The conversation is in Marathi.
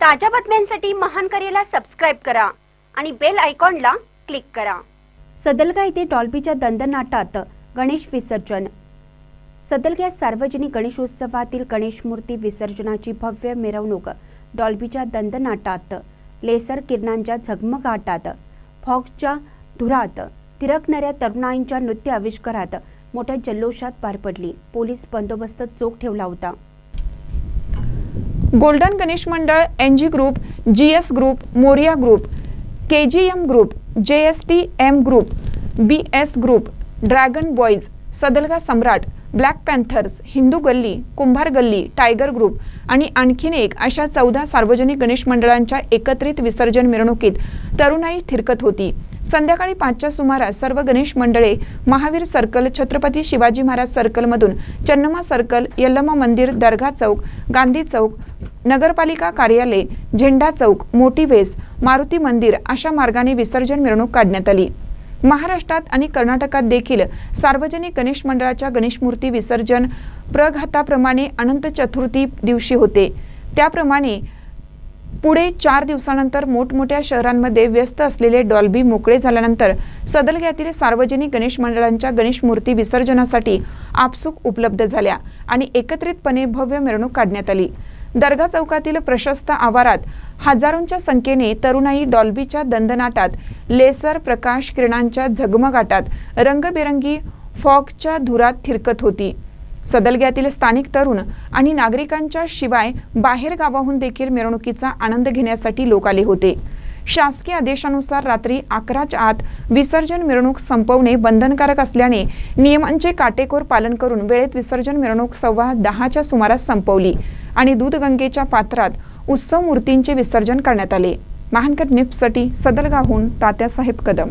ताज्या बातम्यांसाठी महान करेला सबस्क्राईब करा आणि बेल आयकॉनला क्लिक करा. सदलगा येथे डॉल्बीच्या दंदनाटात गणेश विसर्जन. सदलग्या सार्वजनिक गणेशोत्सवातील गणेश मूर्ती विसर्जनाची भव्य मिरवणूक डॉल्बीच्या दंदनाटात लेसर किरणांच्या झगमगाटात फॉक्सच्या धुरात थिरकणाऱ्या तरुणाईंच्या नृत्य आविष्कारात मोठ्या जल्लोषात पार पडली. पोलीस बंदोबस्त चोख ठेवला होता. गोल्डन गणेश मंडळ N G group G S group Morya group K G M group J S T M group B S group dragon boys Sadalga Samrat black panthers Hindu Galli Kumbhar Galli tiger group आणि आणखीन एक अशा चौदा सार्वजनिक गणेश मंडळांच्या एकत्रित विसर्जन मिरवणुकीत तरुणाई थिरकत होती. संध्याकाळी पाचच्या सुमारास सर्व गणेश मंडळे महावीर सर्कल छत्रपती शिवाजी महाराज सर्कलमधून चन्नमा सर्कल यल्लमा मंदिर दर्गा चौक गांधी चौक नगरपालिका कार्यालय झेंडा चौक मोठी वेस मारुती मंदिर अशा मार्गाने विसर्जन मिरवणूक काढण्यात आली. महाराष्ट्रात आणि कर्नाटकात देखील सार्वजनिक गणेश मंडळाच्या गणेशमूर्ती विसर्जन प्रघाताप्रमाणे अनंत चतुर्थी दिवशी होते. त्याप्रमाणे पुढे चार दिवसानंतर मोठमोठ्या शहरांमध्ये व्यस्त असलेले डॉल्बी मोकळे झाल्यानंतर सदलग्यातील सार्वजनिक गणेश मंडळांच्या गणेश मूर्ती विसर्जनासाठी आपसूक उपलब्ध झाल्या आणि एकत्रितपणे भव्य मिरवणूक काढण्यात आली. दर्गा चौकातील प्रशस्त आवारात हजारोंच्या संख्येने तरुणाई डॉल्बीच्या दंदनाटात लेसर प्रकाश किरणांच्या झगमगाटात रंगबेरंगी फॉगच्या धुरात थिरकत होती. सदलग्यातील स्थानिक तरुण आणि नागरिकांच्या शिवाय बाहेर गावाहून देखील मिरवणुकीचा आनंद घेण्यासाठी लोक आले होते. शासकीय आदेशानुसार रात्री अकराच्या आत विसर्जन मिरवणूक संपवणे बंधनकारक असल्याने नियमांचे काटेकोर पालन करून वेळेत विसर्जन मिरवणूक सव्वा दहाच्या सुमारास संपवली. आणि दूधगंगेच्या पात्रात उत्सव मूर्तींचे विसर्जन करण्यात आले. महानकर निप्ससाठी सदलगावहून तात्यासाहेब कदम.